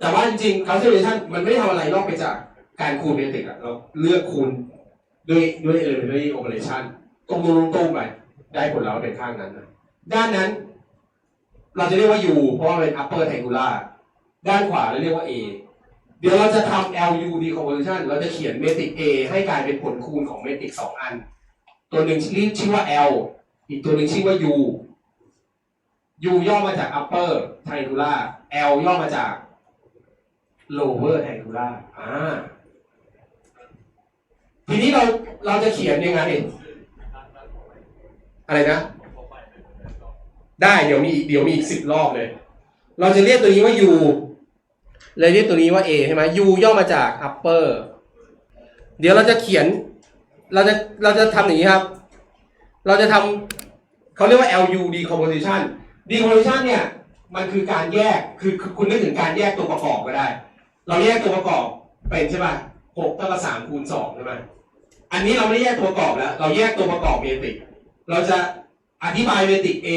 แต่ว่าจริงๆ calculation มันไม่ได้ทำอะไรนอกไปจากการคูณเมตริกอะเราเลือกคูณด้วยด้วย elementary operation ตรงๆตรงๆไปได้ผลลัพธ์เป็นข้างนั้นนะด้านนั้น เราจะเรียกว่า u เพราะว่าเป็น upper triangular ด้านขวาเราเรียกว่า a เดี๋ยวเราจะทำ lu decomposition เราจะเขียนเมตริก a ให้กลายเป็นผลคูณของเมตริกสองอัน ตัวหนึ่งชื่อชื่อว่า l อีกตัวหนึ่งชื่อว่า u u ย่อมาจาก upper triangular l ย่อมาจาก lower triangular อ่า ทีนี้เราเราจะเขียนยังไงอะไรนะ ได้เดี๋ยวมีเดี๋ยวมีอีกสิบรอบเลย เราจะเรียกตัวนี้ว่า u เลยเรียกตัวนี้ว่า a ใช่ไหม u ย่อมาจาก upper เดี๋ยวเราจะเขียน เราจะเราจะทำอย่างนี้ครับ เราจะทำเขาเรียกว่า lu decomposition decomposition เนี่ย มันคือการแยกคือคุณนึกถึงการแยกตัวประกอบก็ได้ เราแยกตัวประกอบเป็นใช่ป่ะหกเท่ากับสามคูณสองใช่ไหมอันนี้เราไม่ได้แยกตัวประกอบแล้ว เราแยกตัวประกอบเมตริก เราจะอธิบายเมตริก A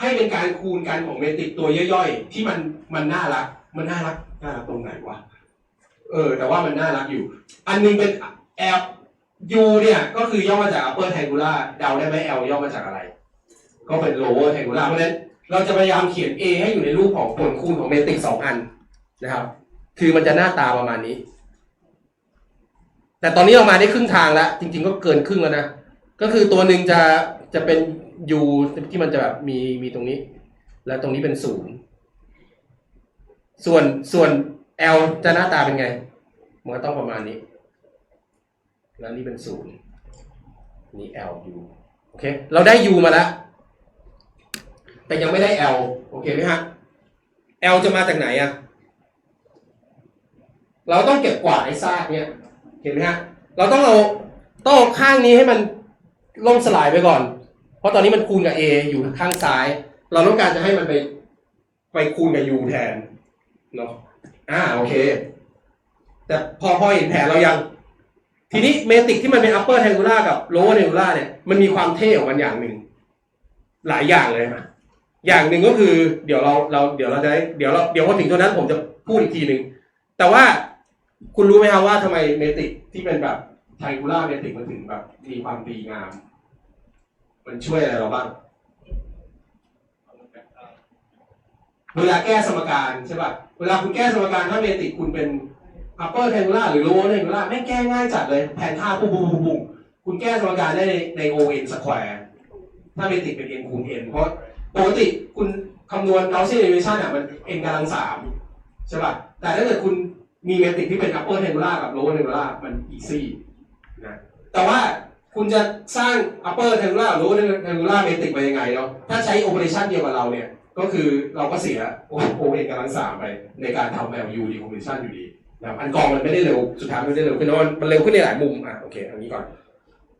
ให้เป็นการคูณกันของเมตริกตัวย่อยๆ ที่มันมันน่ารัก มันน่ารักน่ารักตรงไหนวะ เออ แต่ว่ามันน่ารักอยู่ อันหนึงเป็น L U เนี่ยก็คือย่อมาจาก upper triangular เดาได้ไหม L ย่อมาจากอะไร ก็เป็น lower triangular เพราะฉะนั้นเราจะพยายามเขียน A ให้อยู่ในรูปของผลคูณของเมตริกสองอันนะครับ คือมันจะหน้าตาประมาณนี้ แต่ตอนนี้เรามาได้ครึ่งทางแล้ว จริง ๆ ก็เกินครึ่งแล้วนะ ก็คือตัวหนึ่งจะจะเป็น U ที่มันจะแบบมีมีตรงนี้ แล้วตรงนี้เป็นศูนย์ส่วนส่วน L จะหน้าตาเป็นไง มันก็ต้องประมาณนี้ แล้วนี่เป็นศูนย์นี่ L U โอเค เราได้ U มาแล้ว แต่ยังไม่ได้ L โอเคไหมฮะ L จะมาจากไหนอะ เราต้องเก็บกวาดไอ้ซากเนี่ยเห็นไหมฮะเราต้องเอาต้องเอาข้างนี้ให้มันล่มสลายไปก่อน เพราะตอนนี้มันคูณกับ A อยู่ข้างซ้าย เราต้องการจะให้มันไปไปคูณกับ U แทนเนาะอ่าโอเค แต่พอพอเห็นแผนเรายัง ทีนี้เมตริกที่มันเป็น upper triangular กับ lower triangular เนี่ยมันมีความเท่ของมันอย่างหนึ่ง หลายอย่างเลยนะอย่างหนึ่งก็คือ เดี๋ยวเราเราเดี๋ยวเราจะเดี๋ยวเราเดี๋ยวพอถึงตัวนั้นผมจะพูดอีกทีหนึ่งแต่ว่า คุณรู้ไหมครับว่าทำไมเมติกที่เป็นแบบ triangular เมติกมันถึงแบบมีความดีงาม มันช่วยอะไรเราบ้าง เวลาแก้สมการใช่ป่ะ เวลาคุณแก้สมการถ้าเมติกคุณเป็น upper triangular หรือ lower triangular ไม่แก้ง่ายจัดเลยแทนค่าปุ๊บปุ๊บปุ๊บปุ๊บคุณแก้สมการได้ในใน o n square ถ้าเมติกเป็น n คูณ n เพราะปกติคุณคำนวณ Gaussian derivation อะมัน n กำลังสามใช่ป่ะ แต่ถ้าเกิดคุณ มีเมตริกที่เป็น upper triangular กับ lower triangular มัน easy นะแต่ว่าคุณจะสร้าง upper triangular หรือ lower triangular เมตริกไปยังไงเนาะถ้าใช้ operation เดียวกับเราเนี่ย ก็คือเราก็เสียโอเวอร์กำลังสามไป ในการทำ value decomposition อยู่ดีนะอันกองมันไม่ได้เร็วสุดท้ายมันไม่ได้เร็วขึ้นมันมันเร็วขึ้นในหลายมุมอะโอเคเอันนี้ก่อน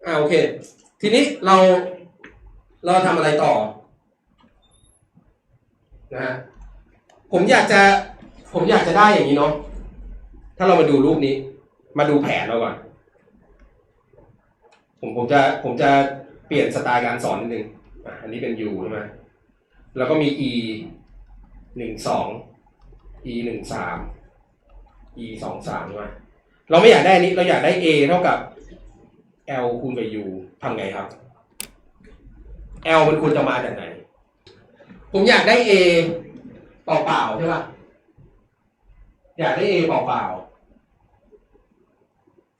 อ่าโอเค ทีนี้เราเราทำอะไรต่อนะฮะผมอยากจะผมอยากจะได้อย่างนี้เนาะ ถ้าเรามาดูรูปนี้ มาดูแผนเราก่อน ผมผมจะผมจะเปลี่ยนสไตล์การสอนนิดนึงอันนี้เป็น U ใช่ไหมแล้วก็มี E หนึ่งสอง E หนึ่งสาม E สองสามใช่ไหมเราไม่อยากได้อันนี้ เราอยากได้ A เท่ากับ L คูณกับ U ทำไงครับ L มันควรจะมาจากไหน ผมอยากได้ A เปล่าๆใช่ป่ะ อยากได้ A เปล่าๆ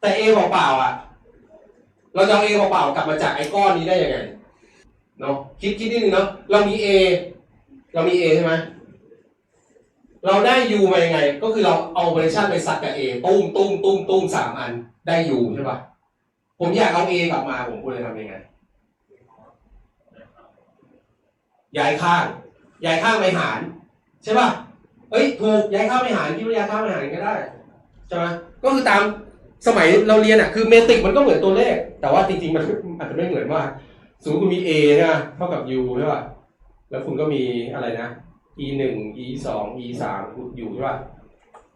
แต่ A เปล่าๆอะ เราจะเอา A เปล่าๆกลับมาจากไอ้ก้อนนี้ได้ยังไงเนาะคิดคิดนิดนึงเนาะเรามี A เรามี A ใช่ไหมเราได้ U มายังไง ก็คือเราเอา operation ไปซัดกับ A ตุ้มตุ้มตุ้มตุ้มสามอันได้ U ใช่ป่ะผมอยากเอา A กลับมาผมควรจะทำยังไงย้ายข้างย้ายข้างไปหารใช่ป่ะเอ้ยถูกย้ายข้างไปหารคิดว่าย้ายข้างไปหารก็ได้ใช่ไหมก็คือตาม สมัยเราเรียนอะคือเมตริกมันก็เหมือนตัวเลข แต่ว่าจริงๆมันอาจจะไม่เหมือนมาสมมติคุณมี A ใช่ไหมเท่ากับ U ใช่ป่ะแล้วคุณก็มีอะไรนะ E หนึ่ง E สอง E สามอยู่ใช่ป่ะ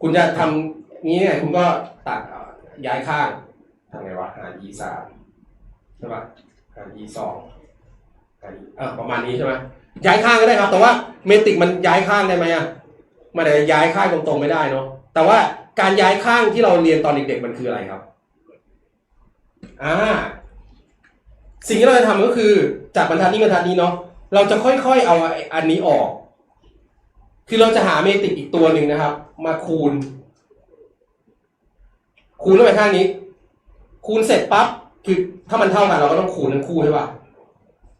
คุณจะทำนี้เนี่ยคุณก็ตัดย้ายข้างทำไงวะหาร E สามใช่ป่ะหาร E สองหาร E เออประมาณนี้ใช่ไหมย้ายข้างก็ได้ครับ แต่ว่าเมตริกมันย้ายข้างได้ไหมอะมันอาจจะย้ายข้างตรงๆไม่ได้เนาะแต่ว่า การย้ายข้างที่เราเรียนตอนเด็กๆมันคืออะไรครับอ่าสิ่งที่เราจะทำก็คือ จากบรรทัดนี้บรรทัดนี้เนาะเราจะค่อยๆเอาอันนี้ออก คือเราจะหาเมตริกอีกตัวหนึ่งนะครับ มาคูณ คูณเข้าไปข้างนี้ คูณเสร็จปั๊บคือถ้ามันเท่ากันเราก็ต้องคูณทั้งคู่ใช่ป่ะ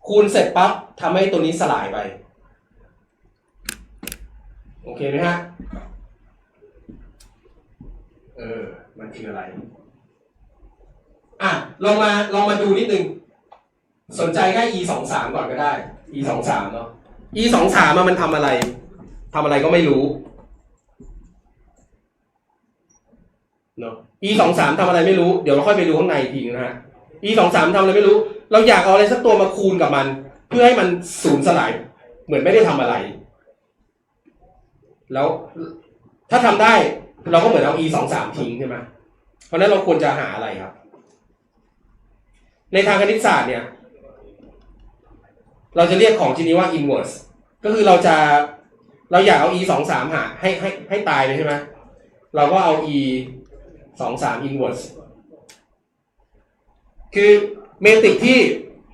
คูณเสร็จปั๊บทำให้ตัวนี้สลายไป โอเคไหมฮะ เออ มันคืออะไร อะลองมาลองมาดูนิดนึง สนใจแค่ e สองสามก่อนก็ได้ e สองสามเนาะ e สองสามมันทำอะไรทำอะไรก็ไม่รู้เนาะ e สองสามทำอะไรไม่รู้ เดี๋ยวเราค่อยไปดูข้างในอีกทีนะฮะ e สองสามทำอะไรไม่รู้ เราอยากเอาอะไรสักตัวมาคูณกับมัน เพื่อให้มันสูญสลาย เหมือนไม่ได้ทำอะไร แล้วถ้าทำได้ เราก็เหมือนเอา e สองสามทิ้งใช่ไหมเพราะนั้นเราควรจะหาอะไรครับ ในทางคณิตศาสตร์เนี่ย เราจะเรียกของชนิดว่า inverse ก็คือเราจะเราอยากเอา e สองสามหาให้ให้ให้ตายเลยใช่ไหมเราก็เอา e สองสาม inverse คือเมตริกที่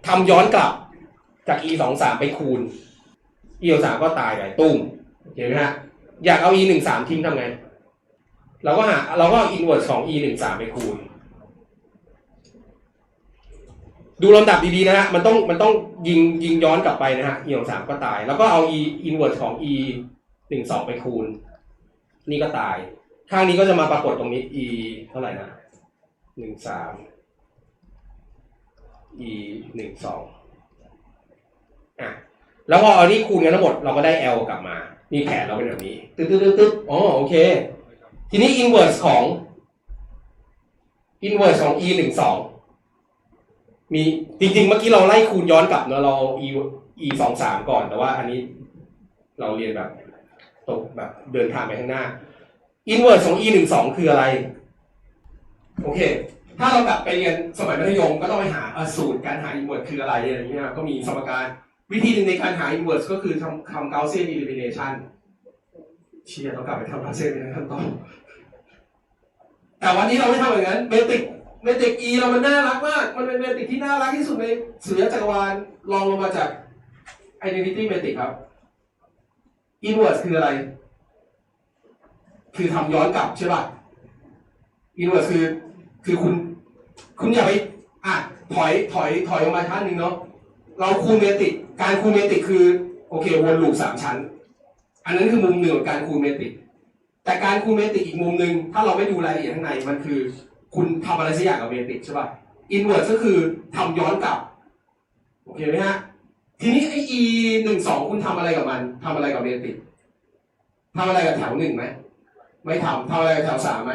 ทำย้อนกลับจาก e สองสามไปคูณ e สองสามก็ตายไปตุ้มเห็นไหมฮะอยากเอา e หนึ่งสามทิ้งทำไง เราก็หาเราก็เอา inverse ของ e หนึ่งสามไปคูณ ดูลำดับดีๆนะฮะมันต้องมันต้องยิงยิงย้อนกลับไปนะฮะ e สองสามก็ตาย แล้วก็เอา e inverse ของ e หนึ่งสองไปคูณ นี่ก็ตาย ข้างนี้ก็จะมาปรากฏตรงนี้ e เท่าไหร่นะหนึ่งสาม e หนึ่งสองอะแล้วพอเอานี่คูณกันทั้งหมดเราก็ได้ l กลับมา นี่แผนเราเป็นแบบนี้ ตึ๊ดตึ๊ดตึ๊ดตึ๊ดอ๋อโอเค ทีนี้ inverse ของ inverse ของ e หนึ่งสองมีจริงๆ เมื่อกี้เราไล่คูณย้อนกลับเนอะเรา e e สองสามก่อน แต่ว่าอันนี้เราเรียนแบบตกแบบเดินทางไปข้างหน้า inverse ของ e หนึ่งสองคืออะไร โอเค ถ้าเรากลับไปเรียนสมัยมัธยมก็ต้องไปหาสูตรการหา inverse คืออะไรอะไรอย่างเงี้ยก็มีสมการวิธีหนึ่งในการหา inverse ก็คือทำทำ Gaussian elimination เชียต้องกลับไปทำ Gaussian elimination ต่อ แต่วันนี้เราไม่ทำอย่างนั้นเมติกเมติก e เรามันน่ารักมาก มันเป็นเมติกที่น่ารักที่สุดในสุริยจักรวาลรองลงมาจาก identity metric ครับ inverse คืออะไร คือทำย้อนกลับใช่ป่ะ inverse คือคือคุณ คุณอย่าไปอะถอยถอยถอยออกมาชั้นหนึ่งเนาะเราคูณเมติกการคูณเมติกคือ โอเควนลูปสามชั้น อันนั้นคือมุมหนึ่งของการคูณเมติก แต่การคูณเมตริกอีกมุมหนึ่งถ้าเราไม่ดูรายละเอียดข้างในมันคือ คุณทำอะไรสักอย่างกับเมตริกใช่ป่ะอินเวอร์สก็คือทำย้อนกลับโอเคไหมฮะทีนี้ไอ้ e หนึ่งสองคุณทำอะไรกับมันทำอะไรกับเมตริกทำอะไรกับแถวหนึ่งไหมไม่ทำทำอะไรกับแถวสามไหม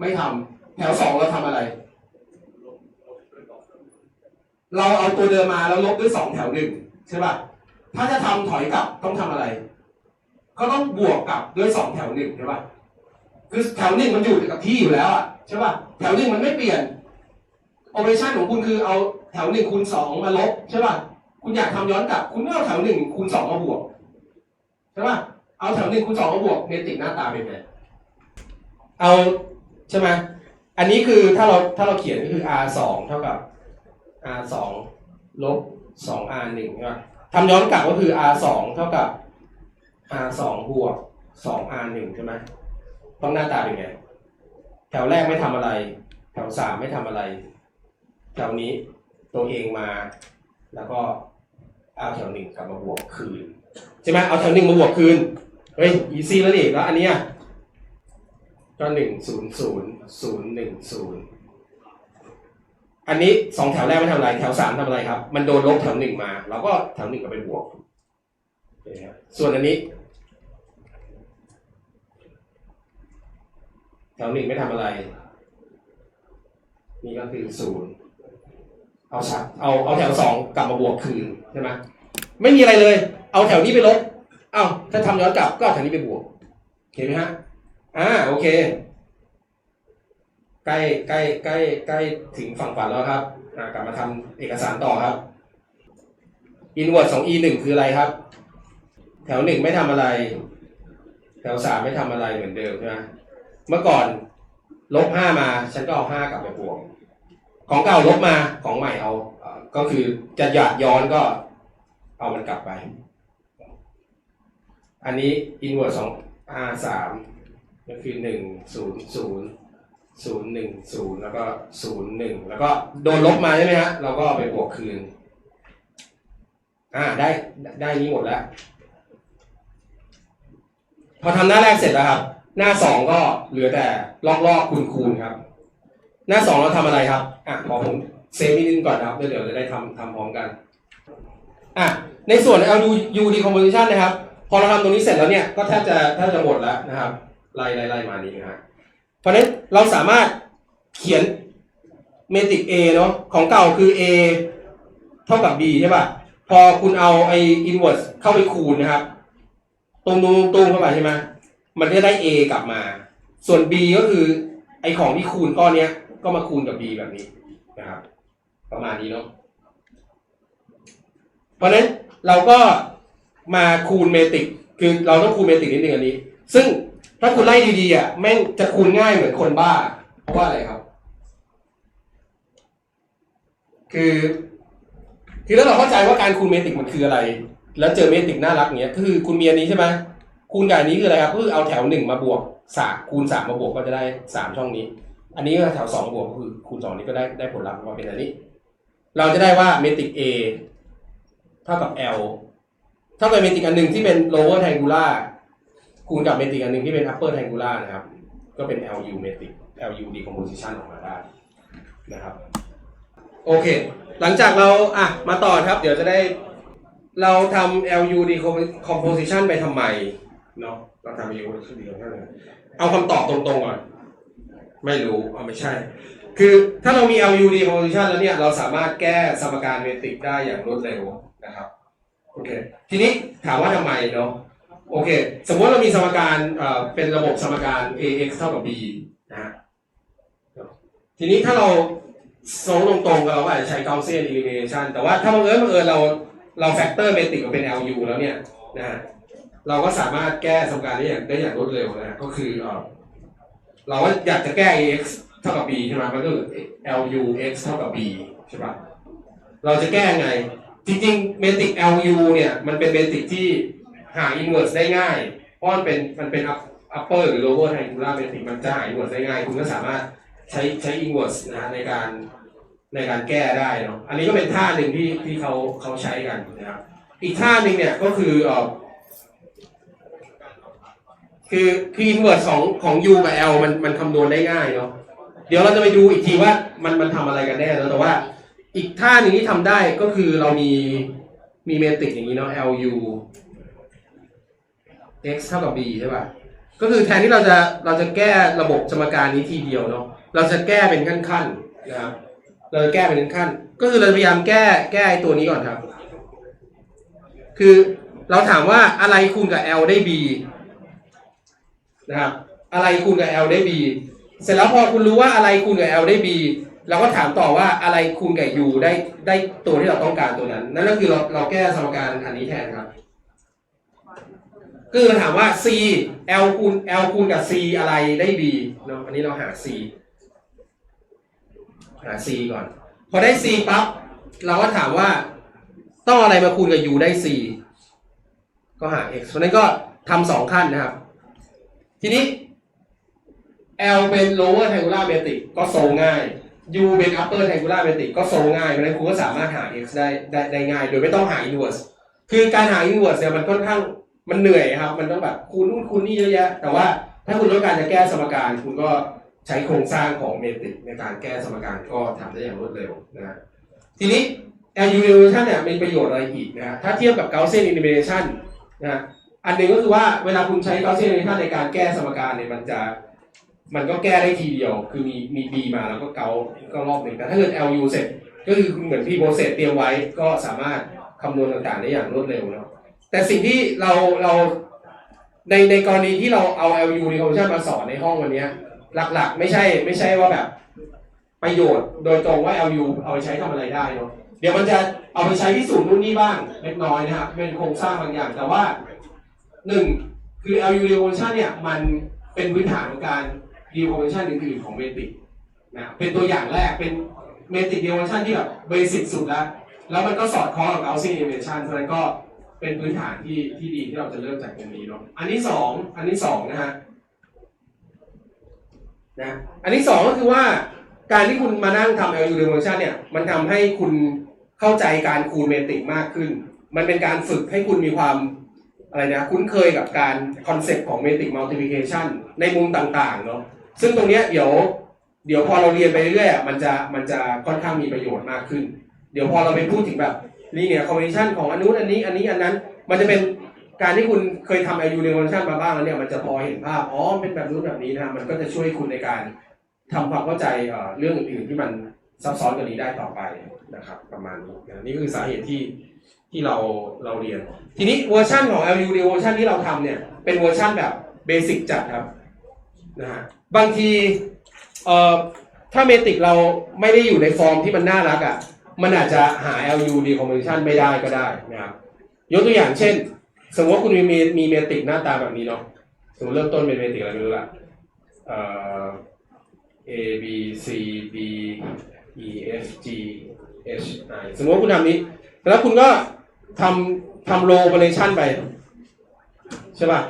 ไม่ทำแถวสองเราทำอะไร เราเอาตัวเดิมมาแล้วลบด้วยสองแถวหนึ่งใช่ป่ะถ้าจะทำถอยกลับต้องทำอะไร ก็ต้องบวกกับด้วยสองแถวหนึ่งใช่ป่ะคือแถวหนึ่งมันอยู่กับที่อยู่แล้วอะใช่ป่ะแถวหนึ่งมันไม่เปลี่ยนโอเปอเรชันของคุณคือเอาแถวหนึ่งคูณสองมาลบใช่ป่ะคุณอยากทำย้อนกลับ คุณไม่เอาแถวหนึ่งคูณสองมาบวกใช่ป่ะเอาแถวหนึ่งคูณสองมาบวกเมตริกหน้าตาเป็นไงเอาใช่ไหมอันนี้คือถ้าเราถ้าเราเขียนก็คือ r สองเท่ากับ r สองลบสอง r หนึ่งใช่ป่ะทำย้อนกลับก็คือ r สองเท่ากับ r สองบวกสอง r หนึ่งใช่ไหมต้องหน้าตาเป็นไง แถวแรกไม่ทำอะไร แถวสามไม่ทำอะไร แถวนี้ตัวเองมา แล้วก็เอาแถวหนึ่งกลับมาบวกคืนใช่ไหมเอาแถวหนึ่งมาบวกคืนเฮ้ยอีซี่แล้วดิแล้วอันเนี้ยก็หนึ่งศูนย์ศูนย์ศูนย์หนึ่งศูนย์อันนี้สองแถวแรกไม่ทำอะไร แถวสามทำอะไรครับ มันโดนลบแถวหนึ่งมาเราก็แถวหนึ่งก็ไปบวกโอเคครับ ส่วนอันนี้แถวหนึ่งไม่ทำอะไร นี่ก็คือศูนย์เอาสักเอาเอาแถวสองกลับมาบวกคืนใช่ไหมไม่มีอะไรเลย เอาแถวนี้ไปลบเอาถ้าทำย้อนกลับก็แถวนี้ไปบวกโอเคไหมฮะอ่าโอเค ใกล้ใกล้ใกล้ใกล้ถึงฝั่งฝันแล้วครับอ่ากลับมาทำเอกสารต่อครับ inverse ของ e หนึ่งคืออะไรครับ แถวหนึ่งไม่ทำอะไร แถวสามไม่ทำอะไรเหมือนเดิมใช่ไหมเมื่อก่อนลบห้ามา ฉันก็เอาห้ากลับไปบวก ของเก่าลบมาของใหม่เอาก็คือจะหยาดย้อนก็เอามันกลับไป อันนี้อินเวอร์สองห้าสามก็คือหนึ่งศูนย์ศูนย์ศูนย์หนึ่งศูนย์แล้วก็ศูนย์หนึ่งแล้วก็โดนลบมาใช่ไหมฮะเราก็เอาไปบวกคืน อ่าได้ได้นี้หมดแล้ว พอทำหน้าแรกเสร็จแล้วครับ หน้าสองก็เหลือแต่ลอกลอกคูณคูณครับ หน้าสองเราทำอะไรครับอะขอผมเซฟนิดนึงก่อนนะครับเดี๋ยวเดี๋ยวจะได้ทำทำพร้อมกันอะในส่วน LU U decomposition นะครับ พอเราทำตรงนี้เสร็จแล้วเนี่ยก็แทบจะแทบจะหมดแล้วนะครับไล่ไล่ไล่มานี้นะฮะเพราะฉะนั้นเราสามารถเขียนเมตริก A เนาะของเก่าคือ A เท่ากับ B ใช่ป่ะ พอคุณเอาไอ้ inverse เข้าไปคูณนะครับ ตรงตรงตรงเข้าไปใช่ไหมมันจะได้ A กลับมา ส่วน B ก็คือ ไอของที่คูณก้อนเนี้ย ก็มาคูณกับ B แบบนี้นะครับ ประมาณนี้เนาะเพราะฉะนั้นเราก็มาคูณเมตริก คือเราต้องคูณเมตริกนิดนึงอันนี้ ซึ่งถ้าคุณไล่ดีๆอะแม่งจะคูณง่ายเหมือนคนบ้า เพราะว่าอะไรครับ คือ คือถ้าเราเข้าใจว่าการคูณเมตริกมันคืออะไร แล้วเจอเมตริกน่ารักเงี้ยคือคุณมีอันนี้ใช่ไหมคูณกับอันนี้คืออะไรครับก็คือเอาแถวหนึ่งมาบวกสามคูณสามมาบวกก็จะได้สามช่องนี้ อันนี้ก็แถวสองบวกก็คือคูณสองนี้ก็ได้ได้ผลลัพธ์มาเป็นอันนี้ เราจะได้ว่าเมตริก A เท่ากับ L เท่ากับเมตริกอันหนึ่งที่เป็น lower triangular คูณกับเมตริกอันหนึ่งที่เป็น upper triangular นะครับ ก็เป็น LU เมตริก LU decomposition ออกมาได้นะครับ โอเค หลังจากเราอะมาต่อครับ เดี๋ยวจะได้ เราทำ LU decomposition ไปทำไมเนาะเราทำ LU decomposition เอาคำตอบตรงๆก่อน ไม่รู้เอาไม่ใช่ คือถ้าเรามี LU decomposition แล้วเนี่ย เราสามารถแก้สมการเมตริกได้อย่างรวดเร็วนะครับ โอเค ทีนี้ถามว่าทำไมเนาะโอเค สมมติเรามีสมการเอ่อเป็นระบบสมการ ax เท่ากับ b นะฮะทีนี้ถ้าเราโซงตรงๆเราก็อาจจะใช้ Gaussian elimination แต่ว่าถ้าบังเอิญบังเอิญเรา เราแฟกเตอร์เมตริกมาเป็น LU แล้วเนี่ยนะฮะเราก็สามารถแก้สมการได้อย่างได้อย่างรวดเร็วนะฮะก็คือเอ่อเราก็อยากจะแก้ ax เท่ากับ b ใช่ไหมมันก็คือ lu x เท่ากับ b ใช่ปะเราจะแก้ไง จริงๆเมตริก LU เนี่ยมันเป็นเมตริกที่หา inverse ได้ง่าย เพราะมันเป็นมันเป็น upper หรือ lower triangular metric มันจะหา inverse ได้ง่าย คุณก็สามารถใช้ใช้ inverse นะฮะในการ ในการแก้ได้เนาะอันนี้ก็เป็นท่าหนึ่งที่ที่เขาเขาใช้กันนะครับอีกท่าหนึ่งเนี่ยก็คือเออคือคือ inverse ของของ u กับ l มันมันคำนวณได้ง่ายเนาะเดี๋ยวเราจะไปดูอีกทีว่ามันมันทำอะไรกันแน่เนอะแต่ว่า อีกท่าหนึ่งที่ทำได้ก็คือเรามีมีเมตริกอย่างนี้เนาะ lu x เท่ากับ b ใช่ป่ะก็คือแทนที่เราจะเราจะแก้ระบบสมการนี้ทีเดียวเนาะเราจะแก้เป็นขั้นๆนะครับ เราจะแก้เป็นขั้น ก็คือเราพยายามแก้แก้ไอ้ตัวนี้ก่อนครับ คือเราถามว่าอะไรคูณกับ l ได้ b นะครับ อะไรคูณกับ l ได้ b เสร็จแล้วพอคุณรู้ว่าอะไรคูณกับ l ได้ b เราก็ถามต่อว่าอะไรคูณกับ u ได้ได้ตัวที่เราต้องการตัวนั้น นั่นก็คือเราเราแก้สมการอันนี้แทนครับก็คือถามว่า c l คูณ l คูณกับ c อะไรได้ b เนาะอันนี้เราหา c หา c ก่อน พอได้ c ปั๊บเราก็ถามว่าต้องอะไรมาคูณกับ u ได้ c ก็หา x เพราะนั้นก็ทำสองขั้นนะครับ ทีนี้ L เป็น lower triangular metric ก็โซงง่าย U เป็น upper triangular metric ก็โซงง่ายเพราะฉะนั้นคุณก็สามารถหา x ได้ได้ได้ง่าย โดยไม่ต้องหา inverse คือการหา inverse เนี่ยมันค่อนข้างมันเหนื่อยครับ มันต้องแบบคูณนู่นคูณนี่เยอะแยะ แต่ว่าถ้าคุณต้องการจะแก้สมการคุณก็ ใช้โครงสร้างของเมตริกในการแก้สมการก็ทำได้อย่างรวดเร็วนะฮะทีนี้ LU elimination เนี่ยมีประโยชน์อะไรอีกนะฮะถ้าเทียบกับ Gaussian elimination นะฮะอันหนึ่งก็คือว่าเวลาคุณใช้ Gaussian elimination ในการแก้สมการเนี่ยมันจะมันก็แก้ได้ทีเดียว คือมีมี B มาแล้วก็เกาก็รอบหนึ่งแต่ถ้าเกิด LU เสร็จ ก็คือคุณเหมือนพี่โบเสร็จเตรียมไว้ก็สามารถคำนวณต่างๆได้อย่างรวดเร็วเนาะแต่สิ่งที่เราเราในในกรณีที่เราเอา LU decomposition มาสอนในห้องวันนี้ หลักๆ ไม่ใช่ไม่ใช่ว่าแบบ ประโยชน์โดยตรงว่า LU เอาไปใช้ทำอะไรได้เนาะเดี๋ยวมันจะเอาไปใช้พิสูจน์นู่นนี่บ้างเล็กน้อยนะครับเป็นโครงสร้างบางอย่าง แต่ว่าหนึ่งคือคือ LU decomposition เนี่ยมันเป็นพื้นฐานของการ decomposition อื่นๆของเมติกนะเป็นตัวอย่างแรกเป็นเมติก decomposition ที่แบบเบสิกสุดแล้ว แล้วมันก็สอดคล้องกับ Gaussian elimination เพราะฉะนั้นก็เป็นพื้นฐานที่ที่ดีที่เราจะเริ่มจากตรงนี้เนาะอันที่สองอันที่สองนะฮะ นะอันที่สองก็คือว่าการที่คุณมานั่งทำ LU decomposition เนี่ยมันทำให้คุณเข้าใจการคูณเมตริกมากขึ้น มันเป็นการฝึกให้คุณมีความอะไรนะคุ้นเคยกับการคอนเซ็ปต์ของเมตริกมัลติพ i เคชันในมุมต่างๆเนาะซึ่งตรงเนี้ยเดี๋ยวเดี๋ยวพอเราเรียนไปเรื่อยๆอะมันจะมันจะค่อนข้างมีประโยชน์มากขึ้น เดี๋ยวพอเราไปพูดถึงแบบลีเนี่ยคอมบิเนชันของอันนู้นอันนี้อันนี้อันนั้น มันจะเป็น การที่คุณเคยทำ IU decomposition มาบ้างแล้วเนี่ยมันจะพอเห็นภาพอ๋อเป็นแบบนู้นแบบนี้นะมันก็จะช่วยคุณในการทำความเข้าใจเรื่องอื่นๆที่มันซับซ้อนกว่านี้ได้ต่อไปนะครับ ประมาณนี้นะนี่คือสาเหตุที่ที่เราเราเรียน ทีนี้เวอร์ชันของ LU decomposition ที่เราทำเนี่ยเป็นเวอร์ชันแบบเบสิกจัดครับนะฮะบางทีเอ่อถ้าเมติกเราไม่ได้อยู่ในฟอร์มที่มันน่ารักอะมันอาจจะหา LU decomposition ไม่ได้ก็ได้นะครับยกตัวอย่างเช่น สมมติว่าคุณมีเมมีเมตริกหน้าตาแบบนี้เนาะสมมติเริ่มต้นเป็นเมตริกอะไรไม่รู้ละเอ่อ A B C D E F G H I สมมติว่าคุณทำนี้ แล้วคุณก็ทำทำโลเปอเรชันไป ใช่ป่ะ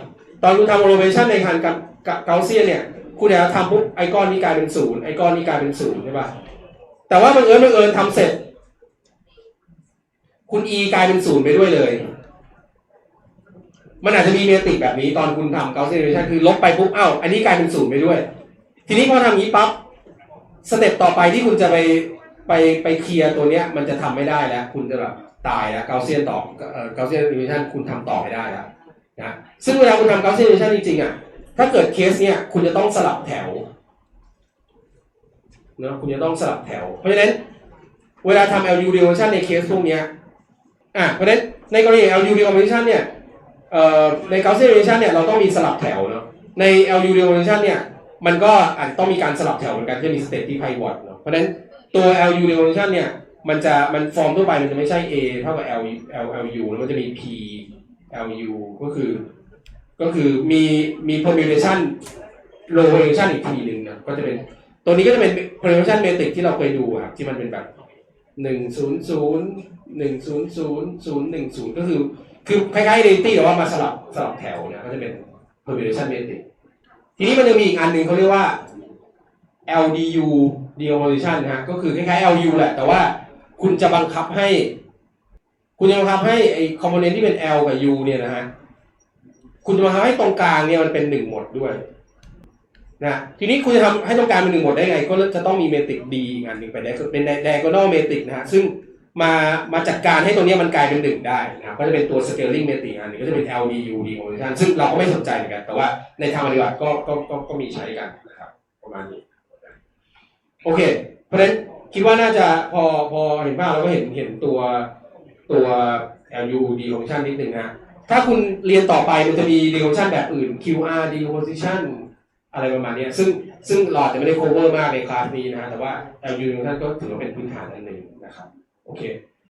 ตอนคุณทำโลเปอเรชันในการกับเกาเซียนเนี่ย คุณจะทำปุ๊บไอก้อนนี้กลายเป็นศูนย์ไอก้อนนี้กลายเป็นศูนย์ใช่ป่ะ แต่ว่าบังเอิญบังเอิญทำเสร็จ คุณ e กลายเป็นศูนย์ไปด้วยเลย มันอาจจะมีเมติแบบนี้ตอนคุณทำเกาเซียนชันคือลบไปปุ๊บเอ้าอันนี้กลายเป็นศูนย์ไปด้วย ทีนี้พอทำอย่างนี้ปั๊บสเต็ปต่อไปที่คุณจะไปไปไปเคลียร์ตัวเนี้ย มันจะทำไม่ได้แล้ว คุณจะแบบตายแล้วเกาเซียนต่อเอ่อเกาเซียนดิวชันคุณทำต่อไม่ได้แล้วนะซึ่งเวลาคุณทำเกาเซียนดิวชันจริงๆอะถ้าเกิดเคสเนี้ยคุณจะต้องสลับแถวเนะคุณจะต้องสลับแถว เพราะฉะนั้นเวลาทำ LU decomposition ในเคสพวกเนี้ยอะเพราะฉะนั้นในกรณี LU decomposition เนี่ย ใน Gaussian decomposition เนี่ยเราต้องมีสลับแถวเนาะใน LU decomposition เนี่ยมันก็อาจจะต้องมีการสลับแถวเหมือนกันจะมีสเตตที่ pivot เนาะเพราะฉะนั้นตัว LU decomposition เนี่ยมันจะมันฟอร์มทั่วไปมันจะไม่ใช่ A เท่ากับ L L LU แล้วมันจะมี P LU ก็คือ ก็คือมีมี permutation low permutation อีกทีหนึ่งนะก็จะเป็นตัวนี้ก็จะเป็น permutation metric ที่เราเคยดูอะครับที่มันเป็นแบบหนึ่งศูนย์ศูนย์หนึ่งศูนย์ศูนย์ศูนย์หนึ่งศูนย์ก็คือ คือคล้ายๆ identity แต่ว่ามาสลับสลับแถวเนี่ยก็จะเป็น permutation metric ทีนี้มันจะมีอีกอันหนึ่งเขาเรียกว่า LDU decomposition นะฮะก็คือคล้ายๆ LU แหละ แต่ว่าคุณจะบังคับให้ คุณจะบังคับให้ไอ้ component ที่เป็น L กับ U เนี่ยนะฮะคุณจะบังคับให้ตรงกลางเนี่ยมันเป็นหนึ่งหมดด้วยนะทีนี้คุณจะทำให้ตรงกลางเป็นหนึ่งหมดได้ไง ก็จะต้องมีเมตริก D อีกอันหนึ่งไปได้เป็น diagonal metric นะฮะซึ่ง มามาจัดการให้ตรงนี้มันกลายเป็นหนึ่งได้นะครับก็จะเป็นตัว scaling metric อันหนึงก็จะเป็น LDU decomposition ซึ่งเราก็ไม่สนใจเหมือนกัน แต่ว่าในทางปฏิบัติก็ก็ก็ก็มีใช้กันนะครับประมาณนี้โอเค เพราะฉะนั้นคิดว่าน่าจะพอพอเห็นภาพเราก็เห็นเห็นตัวตัว LU decomposition นิดหนึ่งนะถ้าคุณเรียนต่อไปมันจะมี decomposition แบบอื่น QR decomposition อะไรประมาณนี้ซึ่งซึ่งเราอาจจะไม่ได้ cover มากในคลาสนี้นะฮะแต่ว่า LU decomposition ก็ถือว่าเป็นพื้นฐานอันหนึ่งนะครับ โอเค